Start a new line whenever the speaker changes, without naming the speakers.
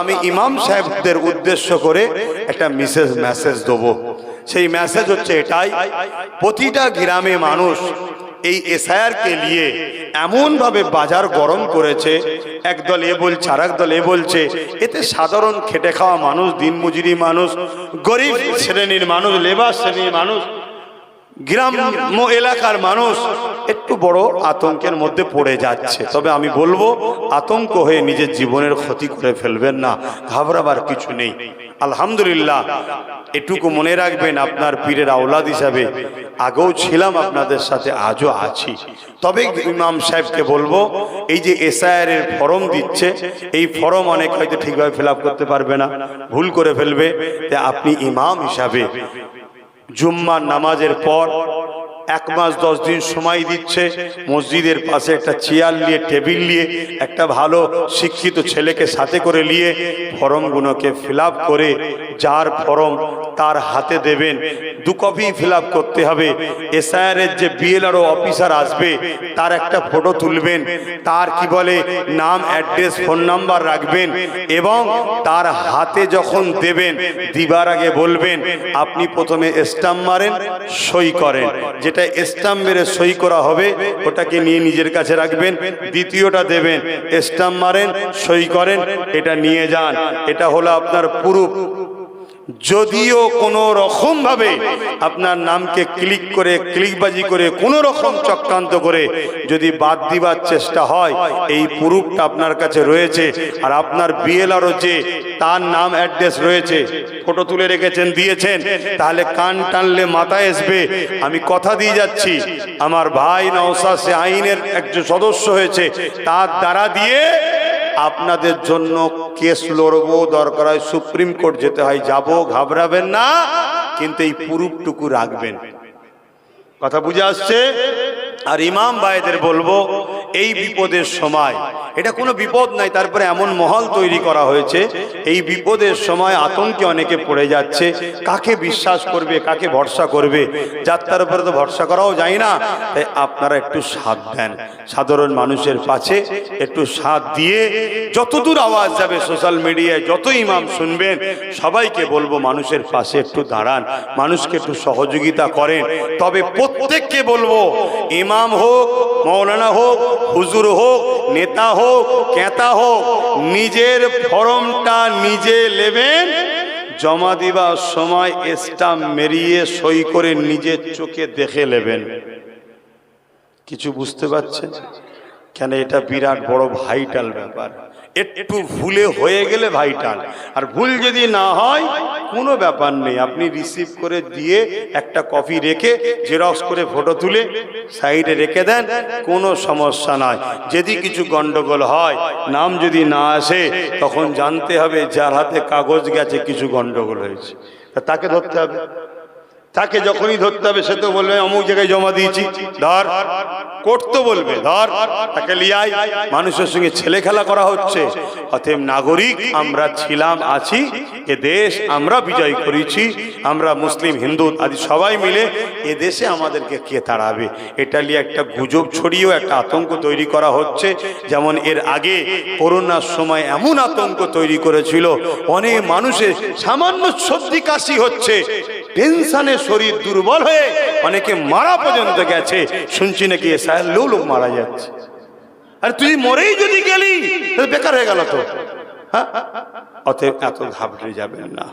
আমি ইমাম সাহেবদের উদ্দেশ্য করে একটা মিসেজ মেসেজ দেবো। সেই মেসেজ হচ্ছে এটাই, প্রতিটা গ্রামে মানুষ এই এসআইআরকে নিয়ে এমনভাবে বাজার গরম করেছে একদল এ বলছে আর দল এ বলছে, এতে সাধারণ খেটে খাওয়া মানুষ, দিনমজুরি মানুষ, গরিব শ্রেণির মানুষ, লেবার শ্রেণির মানুষ গ্রাম্য এলাকার মানুষ একটু বড় আতঙ্কের মধ্যে পড়ে যাচ্ছে। তবে আমি বলব, আতঙ্ক হয়ে নিজের জীবনের ক্ষতি করে ফেলবেন না, ঘাবড়াবার কিছু নেই। আলহামদুলিল্লাহ, এটুকু মনে রাখবেন, আপনার পীরের আওলাদ হিসাবে আগেও ছিলাম, আপনাদের সাথে আজও আছি। তবে ইমাম সাহেবকে বলব, এই যে এসআইআর এর ফর্ম দিচ্ছে, এই ফর্ম অনেক হয়তো ঠিকভাবে ফিল করতে পারবে না, ভুল করে ফেলবে। তা আপনি ইমাম হিসাবে জুম্মার নামাজের পর এক মাস দশ দিন সময় দিচ্ছে, মসজিদের পাশে একটা চেয়ার নিয়ে, টেবিল নিয়ে, একটা ভালো শিক্ষিত ছেলেকে সাথে করে নিয়ে ফরমগুলোকে ফিল করে, যার ফরম তার হাতে দেবেন। দু কপি ফিল করতে হবে। এসআইআরের যে বিএলআরও অফিসার আসবে, তার একটা ফটো তুলবেন। তার কি বলে? নাম, অ্যাড্রেস, ফোন নাম্বার রাখবেন এবং তার হাতে যখন দেবেন, দিবার আগে বলবেন, আপনি প্রথমে স্টাম্প মারেন, সই করেন। যেটা স্টাম্প মেরে সই করা হবে, ওটাকে নিয়ে নিজের কাছে রাখবেন, দ্বিতীয়টা দেবেন, স্টাম্প মারেন, সই করেন, এটা নিয়ে যান। এটা হলো আপনার পুরো যদিও কোনো রকম ভাবে আপনার নামকে ক্লিক করে, ক্লিকবাজি করে, কোনো রকম চক্রান্ত করে যদি বাদ দিবার চেষ্টা হয়, এই প্রুফটা আপনার কাছে রয়েছে। আর আপনার বিএলআরও যে তার নাম অ্যাড্রেস রয়েছে, ফটো তুলে রেখেছেন, দিয়েছেন, তাহলে কান টানলে মাথায় আসবে। আমি কথা দিয়ে যাচ্ছি। আমার ভাই নওসা সে আইনের একজন সদস্য হয়েছে, তার দ্বারা দিয়ে আপনাদের জন্য কেস লড়বো, দরকার হয় সুপ্রিম কোর্ট যেতে হয়। যাব, ঘাবড়াবেন না, কিন্তু এই পুরুপটুকু রাখবেন। কথা বুঝে আসছে? আর ইমাম ভাইদের বলব, এই বিপদের সময় এটা কোনো বিপদ নাই। তারপরে এমন মহল তৈরি করা হয়েছে। এই বিপদের সময় আতঙ্কে অনেকে পড়ে যাচ্ছে। কাকে বিশ্বাস করবে, কাকে ভরসা করবে? যাত্রার উপরে তো ভরসা করাও যায় না। তাই আপনারা একটু সাথ দেন। সাধারণ মানুষের পাশে একটু সাথ দিয়ে যতদূর আওয়াজ যাবে সোশ্যাল মিডিয়ায় যত ইমাম শুনবেন, সবাইকে বলব মানুষের পাশে একটু দাঁড়ান। মানুষকে একটু সহযোগিতা করেন। তবে প্রত্যেককে বলব, ইমাম হোক, মৌলানা হোক, হুজুর হোক, নেতা হোক কেতা হোক, নিজের ফরমটা নিজে নেবেন, জমা দিবার সময় স্টাম্প মেরিয়ে সই করে নিজের চোখে দেখে নেবেন। কিছু বুঝতে পারছেন? কেন এটা বিরাট বড় ভাইটাল ব্যাপার। একটু ভুলে হয়ে গেলে ভাইটাল আর ভুল যদি না হয় কোনো ব্যাপার নেই। আপনি রিসিভ করে দিয়ে একটা কপি রেখে জেরক্স করে ফটো তুলে সাইডে রেখে দেন, কোনো সমস্যা নাই যদি কিছু গণ্ডগোল হয়, নাম যদি না আসে, তখন জানতে হবে যার হাতে কাগজ গেছে, কিছু গণ্ডগোল হয়েছে। তাকে ধরতে হবে। তাকে যখনই ধরতে হবে, সে তো বলবে, অমুক জায়গায় জমা দিয়েছি, ধর। কোর্ট তো বলবে, ধর। তাকে লিয়াই, মানুষের সঙ্গে ছেলে খেলা করা হচ্ছে। অতএব নাগরিক, আমরা ছিলাম, আছি, এ দেশ আমরা বিজয় করেছি, আমরা মুসলিম, হিন্দু আদি সবাই মিলে এ দেশে আমাদেরকে কে তাড়াবে? এটা নিয়ে একটা গুজব ছড়িয়েও একটা আতঙ্ক তৈরি করা হচ্ছে। যেমন এর আগে করোনার সময় এমন আতঙ্ক তৈরি করেছিল, অনেক মানুষের সামান্য সর্দি কাশি হচ্ছে। টেনশনে শরীর দুর্বল হয়ে অনেকে মারা পর্যন্ত গেছে। শুনছি নাকি লো লোক মারা যাচ্ছে। আর তুই মরেই যদি গেলি বেকার হয়ে গেল তো। হ্যাঁ? অতএব এত ঘাবড়ে যাবেন না।